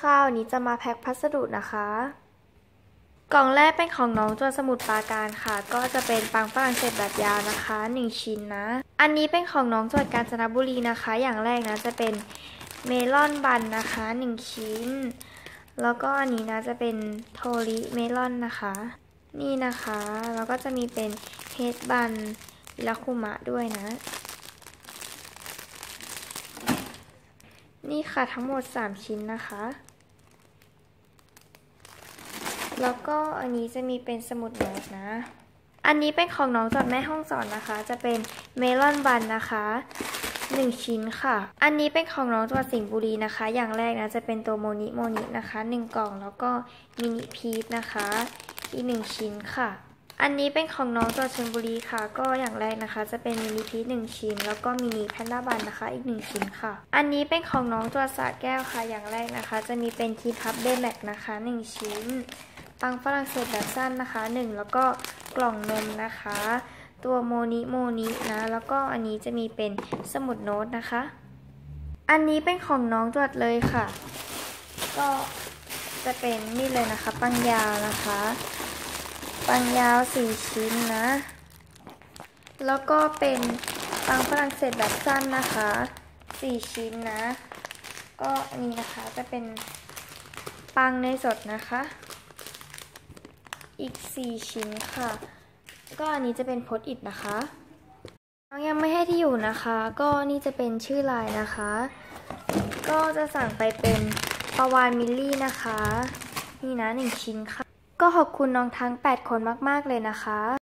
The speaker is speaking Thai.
ค่ะวันนี้จะมาแพ็คพัสดุนะคะ กล่องแรกเป็นของน้องตัวสมุดปราการค่ะ ก็จะเป็นปังฝรั่งเศสแบบยาวนะคะ 1 ชิ้นนะ อันนี้เป็นของน้องจังหวัดกาญจนบุรีนะคะ อย่างแรกนะจะเป็นเมลอนบันนะคะ 1 ชิ้น แล้วก็อันนี้นะจะเป็นโทริเมลอนนะคะ นี่นะคะ แล้วก็จะมีเป็นเฮดบันอิราคุมะด้วยนะ นี่ค่ะทั้งหมด 3 ชิ้นนะคะ แล้วก็อันนี้จะมีเป็นสมุดโน้ตนะ อันนี้เป็นของน้องจอดแม่ห้องสอนนะคะ จะเป็นเมลอนบันนะคะ1ชิ้นค่ะ อันนี้เป็นของน้องจังหวัดสิงห์บุรีนะคะ อย่างแรกนะจะเป็นตัวโมนิโมนินะคะ1กล่อง แล้วก็มินิพีชนะคะ อีก1ชิ้นค่ะ อันนี้เป็นของน้องจัวัดชลบุรีค่ะ ก็อย่างแรกนะคะ จะเป็นมินิพีช1ชิ้น แล้วก็มินิแพนด้าบันนะคะ อีก1ชิ้นค่ะ อันนี้เป็นของน้องจัวัดสระแก้วค่ะ อย่างแรกนะคะ จะมีเป็นทีพับเบแม็กนะคะ1ชิ้น ปังฝรั่งเศสแบบสั้นนะคะ1แล้วก็กล่องนมนะคะ ตัวโมนิโมนินะ แล้วก็อันนี้จะมีเป็นสมุดโน้ตนะคะ อันนี้เป็นของน้องจวดเลยค่ะ ก็จะเป็นนี่เลยนะคะ ปังยาวนะคะ ปังยาวสี่ชิ้นนะ แล้วก็เป็นปังฝรั่งเศสแบบสั้นนะคะสี่ชิ้นนะ ก็อันนี้นะคะจะเป็นปังเนสดนะคะ อีก4ชิ้นค่ะ ก็อันนี้จะเป็นโพสอิดนะคะน้องยังไม่ให้ที่อยู่นะคะ ก็นี่จะเป็นชื่อลายนะคะ ก็จะสั่งไปเป็นปาวานมิลลี่นะคะ นี่นะ1ชิ้นค่ะ ก็ขอบคุณน้องทั้ง 8 คนมาก ๆ เลยนะคะ